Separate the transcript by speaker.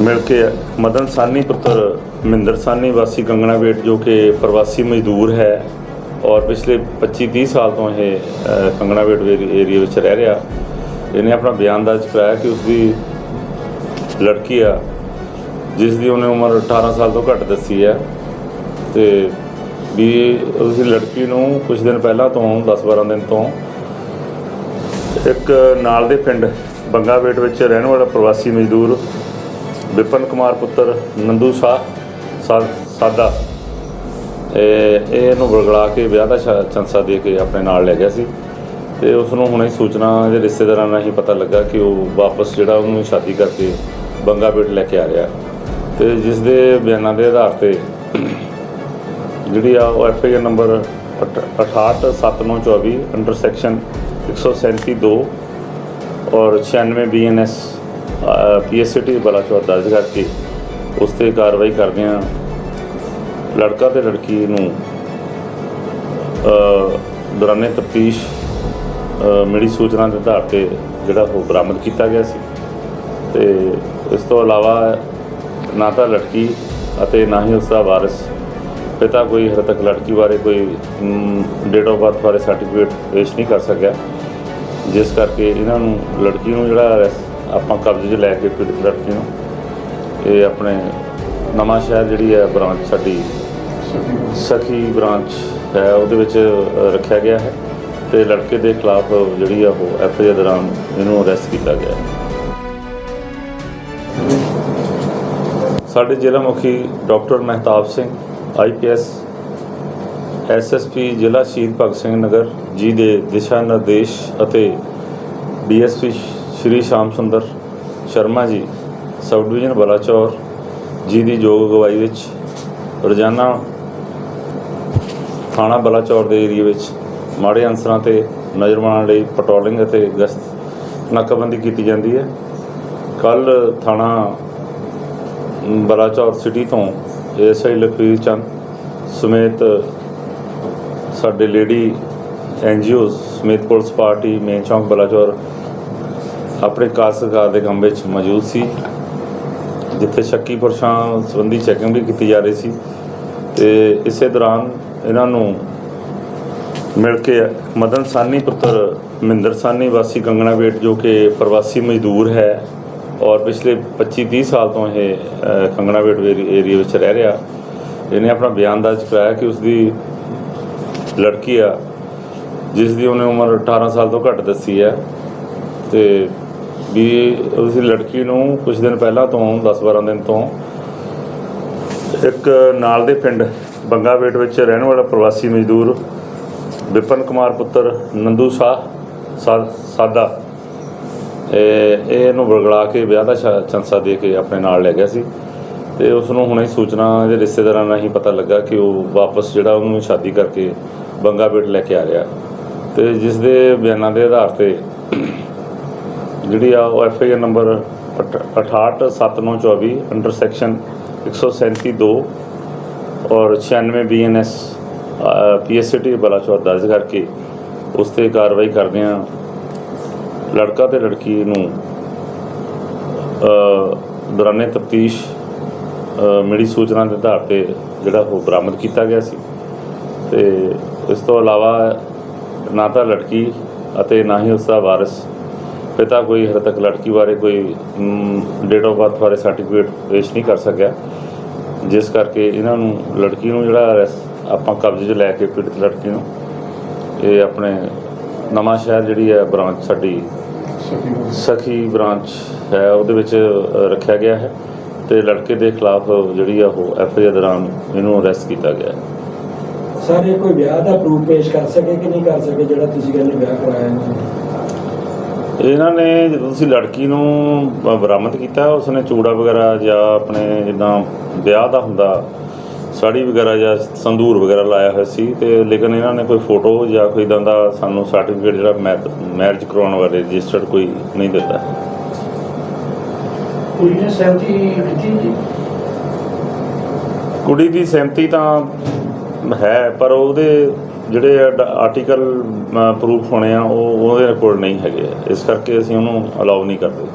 Speaker 1: ਮਿਲ ਕੇ ਮਦਨ ਸਾਨੀ ਪੁੱਤਰ ਮਹਿੰਦਰ ਸਾਨੀ ਵਾਸੀ ਕੰਗਣਾ ਵੇਟ ਜੋ ਕਿ ਪ੍ਰਵਾਸੀ ਮਜ਼ਦੂਰ ਹੈ ਔਰ ਪਿਛਲੇ 25-30 ਸਾਲ ਤੋਂ ਇਹ ਅ, ਕੰਗਣਾ ਵੇਟ ਏਰੀਆ ਵਿੱਚ ਰਹਿ ਰਿਹਾ। ਇਹਨੇ ਆਪਣਾ ਬਿਆਨ ਦਰਜ ਕਰਾਇਆ ਕਿ ਉਸਦੀ ਲੜਕੀ ਆ ਜਿਸ ਦੀ ਉਹਨੇ ਉਮਰ 18 ਸਾਲ ਤੋਂ ਘੱਟ ਦੱਸੀ ਹੈ ਤੇ ਵੀ ਉਸ ਲੜਕੀ ਨੂੰ ਕੁਝ ਦਿਨ ਪਹਿਲਾਂ ਤੋਂ 10-12 ਦਿਨ ਤੋਂ ਇੱਕ ਨਾਲ ਦੇ ਪਿੰਡ ਬੰਗਾਵੇਟ ਵਿੱਚ ਰਹਿਣ ਵਾਲਾ ਪ੍ਰਵਾਸੀ ਮਜ਼ਦੂਰ ਵਿਪਨ ਕੁਮਾਰ ਪੁੱਤਰ ਨੰਦੂ ਸ਼ਾਹ ਸਾਦਾ। ਇਹ ਇਹਨੂੰ ਬਰਗਲਾ ਕੇ ਵਿਆਹ ਦਾ ਸ਼ਾ- ਚੰਸਾ ਦੇ ਕੇ ਆਪਣੇ ਨਾਲ ਲੈ ਗਿਆ ਸੀ। ਤੇ ਉਸ ਨੂੰ ਹੁਣੇ ਸੂਚਨਾ ਦੇ ਰਿਸ਼ਤੇਦਾਰਾਂ ਨਾਲ ਹੀ ਪਤਾ ਲੱਗਾ ਕਿ ਉਹ ਵਾਪਸ ਜਿਹੜਾ ਉਹਨੂੰ ਸ਼ਾਦੀ ਕਰਕੇ ਬੰਗਾ ਪੇਟ ਲੈ ਕੇ ਆ ਰਿਹਾ। ਤੇ ਜਿਸ ਦੇ ਬਿਆਨਾਂ ਦੇ ਆਧਾਰ ਤੇ ਜਿਹੜੀ ਆ ਉਹ F I R number 687924 under section 137 2 ਔਰ 96 ਬੀਐਨਐਸ ਪੀਐਸਟੀ ਬਲਾਚੌਰ ਦਰਜ ਕਰਕੇ ਉਸ ਤੇ ਕਾਰਵਾਈ ਕਰਦੇ ਆ ਲੜਕਾ ਤੇ ਲੜਕੀ ਨੂੰ ਦੌਰਾਨੇ ਤਫਤੀਸ਼ ਮਿਲੀ ਸੂਚਨਾ ਦੇ ਆਧਾਰ ਤੇ ਜਿਹੜਾ ਉਹ ਬਰਾਮਦ ਕੀਤਾ ਗਿਆ ਸੀ। ਤੇ ਇਸ ਤੋਂ ਇਲਾਵਾ ਨਾ ਤਾਂ ਲੜਕੀ ਅਤੇ ਨਾ ਹੀ ਉਸ ਦਾ ਵਾਰਿਸ। ਪਿਤਾ ਕੋਈ ਹਜੇ ਤੱਕ ਲੜਕੀ ਬਾਰੇ ਕੋਈ ਡੇਟ ਆਫ ਬਰਥ ਬਾਰੇ ਸਰਟੀਫਿਕੇਟ ਪੇਸ਼ ਨਹੀਂ ਕਰ ਸਕਿਆ। ਜਿਸ ਕਰਕੇ ਇਹਨਾਂ ਨੂੰ ਲੜਕੀ ਨੂੰ ਜਿਹੜਾ arrest ਆਪਾਂ ਕਬਜ਼ੇ 'ਚ ਲੈ ਕੇ ਪੀੜਤ ਲੜਕੀ ਨੂੰ ਇਹ ਆਪਣੇ ਨਵਾਂ ਸ਼ਹਿਰ ਜਿਹੜੀ ਹੈ ਬ੍ਰਾਂਚ ਸਾਡੀ ਸਖੀ ਬ੍ਰਾਂਚ ਹੈ, ਉਹਦੇ ਵਿੱਚ ਰੱਖਿਆ ਗਿਆ ਹੈ ਤੇ ਲੜਕੇ ਦੇ ਖਿਲਾਫ ਜਿਹੜੀ ਆ ਉਹ ਐਫ ਆਈ ਆਰ ਦੌਰਾਨ ਇਹਨੂੰ ਅਰੈਸਟ ਕੀਤਾ ਗਿਆ ਹੈ। ਸਾਡੇ ਜ਼ਿਲ੍ਹਾ ਮੁਖੀ doctor Mehtab Singh IPS SSP ਜ਼ਿਲ੍ਹਾ ਸ਼ਹੀਦ ਭਗਤ ਸਿੰਘ ਨਗਰ, ਜੀ ਦੇ ਦਿਸ਼ਾ ਨਿਰਦੇਸ਼ ਅਤੇ ਡੀਐਸਪੀ ਸ਼੍ਰੀ ਸ਼ਾਮ ਸੁੰਦਰ ਸ਼ਰਮਾ ਜੀ ਸਬ ਡਿਵੀਜ਼ਨ ਬਲਾਚੌਰ, ਜੀ ਦੀ ਯੋਗ ਅਗਵਾਈ ਵਿੱਚ, ਰੋਜ਼ਾਨਾ ਥਾਣਾ ਬਲਾਚੌਰ ਦੇ ਏਰੀਆ ਵਿੱਚ ਮਾੜੇ ਅਨਸਰਾਂ ਤੇ ਨਜ਼ਰ ਮਾਰਨ ਲਈ ਪੈਟਰੋਲਿੰਗ ਅਤੇ ਗਸ਼ਤ ਨਾਕਾਬੰਦੀ ਕੀਤੀ ਜਾਂਦੀ ਹੈ। ਕੱਲ ਥਾਣਾ ਬਲਾਚੌਰ ਸਿਟੀ ਤੋਂ ਐਸਆਈ ਲਖਵੀਰ ਚੰਦ ਸਮੇਤ ਸਾਡੇ ਲੇਡੀ ਐਨਜੀਓ ਸਮੇਤ ਪੁਲਿਸ ਪਾਰਟੀ ਮੇਨ ਚੌਂਕ ਬਲਾਚੌਰ ਆਪਣੇ ਕਾਰਜਕਾਰ ਦੇ ਕੰਮ ਵਿੱਚ ਮੌਜੂਦ ਸੀ ਜਿੱਥੇ ਸ਼ੱਕੀ ਪੁਰਸ਼ਾਂ ਸੰਬੰਧੀ ਚੈਕਿੰਗ ਵੀ ਕੀਤੀ ਜਾ ਰਹੀ ਸੀ ਤੇ ਇਸੇ ਦੌਰਾਨ ਇਹਨਾਂ ਨੂੰ ਮਿਲ ਕੇ ਮਦਨ ਸਾਨੀ ਪੁੱਤਰ ਮਹਿੰਦਰ ਸਾਨੀ ਵਾਸੀ ਕੰਗਣਾ ਵੇਟ ਜੋ ਕਿ ਪ੍ਰਵਾਸੀ ਮਜ਼ਦੂਰ ਹੈ ਔਰ ਪਿਛਲੇ 25-30 ਸਾਲ ਤੋਂ ਇਹ ਅ, ਕੰਗਣਾ ਵੇਟ ਏਰੀਆ ਵਿੱਚ ਰਹਿ ਰਿਹਾ ਇਹਨੇ ਆਪਣਾ ਬਿਆਨ ਦਰਜ ਕਰਾਇਆ ਕਿ ਉਸਦੀ ਲੜਕੀ ਆ ਜਿਸ ਦੀ ਉਹਨੇ ਉਮਰ 18 ਸਾਲ ਤੋਂ ਘੱਟ ਦੱਸੀ ਹੈ ਤੇ ਵੀ ਉਸ ਲੜਕੀ ਨੂੰ ਕੁਝ ਦਿਨ ਪਹਿਲਾਂ ਤੋਂ 10-12 ਦਿਨ ਤੋਂ ਇੱਕ ਨਾਲ ਦੇ ਪਿੰਡ ਬੰਗਾਵੇਟ ਵਿੱਚ ਰਹਿਣ ਵਾਲਾ ਪ੍ਰਵਾਸੀ ਮਜ਼ਦੂਰ ਵਿਪਨ ਕੁਮਾਰ ਪੁੱਤਰ ਨੰਦੂ ਸ਼ਾਹ ਸਾਦਾ ਇਹ ਇਹਨੂੰ ਬਰਗਲਾ ਕੇ ਵਿਆਹ ਦਾ ਸ਼ਾ- ਚੰਸਾ ਦੇ ਕੇ ਆਪਣੇ ਨਾਲ ਲੈ ਗਿਆ ਸੀ। ਤੇ ਉਸ ਨੂੰ ਹੁਣੇ ਸੂਚਨਾ ਦੇ ਰਿਸ਼ਤੇਦਾਰਾਂ ਨਾਲ ਹੀ ਪਤਾ ਲੱਗਾ ਕਿ ਉਹ ਵਾਪਸ ਜਿਹੜਾ ਉਹਨੂੰ ਸ਼ਾਦੀ ਕਰਕੇ ਬੰਗਾਵੇਟ ਲੈ ਕੇ ਆ ਰਿਹਾ। ਤੇ ਜਿਸ ਦੇ ਬਿਆਨਾਂ ਦੇ ਆਧਾਰ ਤੇ ਜਿਹੜੀ ਆ ਉਹ F I R number 687924 under section 137 2 ਔਰ 96 ਬੀਐਨਐਸ ਪੀਐਸਟੀ ਬਲਾਚੌਰ ਦਰਜ ਕਰਕੇ ਉਸ ਤੇ ਕਾਰਵਾਈ ਕਰਦੇ ਆ ਲੜਕਾ ਤੇ ਲੜਕੀ ਨੂੰ ਦੌਰਾਨੇ ਤਫਤੀਸ਼ ਮਿਲੀ ਸੂਚਨਾ ਦੇ ਆਧਾਰ ਤੇ ਜਿਹੜਾ ਉਹ ਬਰਾਮਦ ਕੀਤਾ ਗਿਆ ਸੀ। ਤੇ ਇਸ ਤੋਂ ਇਲਾਵਾ ਨਾ ਤਾਂ ਲੜਕੀ ਅਤੇ ਨਾ ਹੀ ਉਸ ਦਾ ਵਾਰਿਸ ਪਿਤਾ ਕੋਈ ਹਜੇ ਤੱਕ ਲੜਕੀ ਬਾਰੇ ਕੋਈ ਡੇਟ ਆਫ ਬਰਥ ਬਾਰੇ ਸਰਟੀਫਿਕੇਟ ਪੇਸ਼ ਨਹੀਂ ਕਰ ਸਕਿਆ। ਜਿਸ ਕਰਕੇ ਇਹਨਾਂ ਨੂੰ, ਲੜਕੀ ਨੂੰ ਜਿਹੜਾ arrest ਆਪਾਂ ਕਬਜ਼ੇ 'ਚ ਲੈ ਕੇ ਪੀੜਤ ਲੜਕੀ ਨੂੰ, ਇਹ ਆਪਣੇ ਨਵਾਂ ਸ਼ਹਿਰ ਜਿਹੜੀ ਹੈ ਬ੍ਰਾਂਚ ਸਾਡੀ ਸਖੀ ਬ੍ਰਾਂਚ ਹੈ, ਉਹਦੇ ਵਿੱਚ ਰੱਖਿਆ ਗਿਆ ਹੈ ਤੇ ਲੜਕੇ ਦੇ ਖਿਲਾਫ ਜਿਹੜੀ ਆ ਉਹ ਐਫ ਆਈ ਆਰ ਦੌਰਾਨ ਇਹਨੂੰ ਅਰੈਸਟ ਕੀਤਾ ਗਿਆ
Speaker 2: ਸਰ, ਇਹ ਕੋਈ ਵਿਆਹ ਦਾ ਪ੍ਰੂਫ ਪੇਸ਼ ਕਰ ਸਕੇ ਕਿ ਨਹੀਂ ਕਰ ਸਕੇ ਜਿਹੜਾ ਤੁਸੀਂ ਕਹਿੰਦੇ ਵਿਆਹ ਕਰਾਇਆ ਇਹਨਾਂ
Speaker 1: ਇਹਨਾਂ ਨੇ ਜਦੋਂ ਤੁਸੀਂ ਲੜਕੀ ਨੂੰ ਬਰਾਮਦ ਕੀਤਾ ਉਸਨੇ ਚੂੜਾ ਵਗੈਰਾ ਜਾਂ ਆਪਣੇ ਜਿੱਦਾਂ ਵਿਆਹ ਦਾ ਹੁੰਦਾ ਸਾੜੀ ਵਗੈਰਾ ਜਾਂ ਸੰਧੂਰ ਵਗੈਰਾ ਲਾਇਆ ਹੋਇਆ ਸੀ ਤੇ ਲੇਕਿਨ ਇਹਨਾਂ ਨੇ ਕੋਈ ਫੋਟੋ ਜਾਂ ਕੋਈ ਇਦਾਂ ਦਾ ਸਾਨੂੰ ਸਰਟੀਫਿਕੇਟ ਜਿਹੜਾ ਮੈਰਿਜ ਕਰਾਉਣ ਵਾਲੇ ਰਜਿਸਟਰਡ ਕੋਈ ਨਹੀਂ ਦਿੱਤਾ।
Speaker 2: ਕੁੜੀ ਨੇ ਸਹਿਮਤੀ ਦਿੱਤੀ ਜੀ
Speaker 1: ਕੁੜੀ ਦੀ ਸਹਿਮਤੀ ਤਾਂ ਹੈ ਪਰ ਉਹਦੇ ਜਿਹੜੇ ਆਰਟੀਕਲ ਪ੍ਰੂਫ ਹੋਣੇ ਆ, ਉਹ, ਉਹਦੇ ਕੋਲ ਨਹੀਂ ਹੈਗੇ। ਇਸ ਕਰਕੇ ਅਸੀਂ ਉਹਨੂੰ ਅਲਾਉ ਨਹੀਂ ਕਰਦੇ।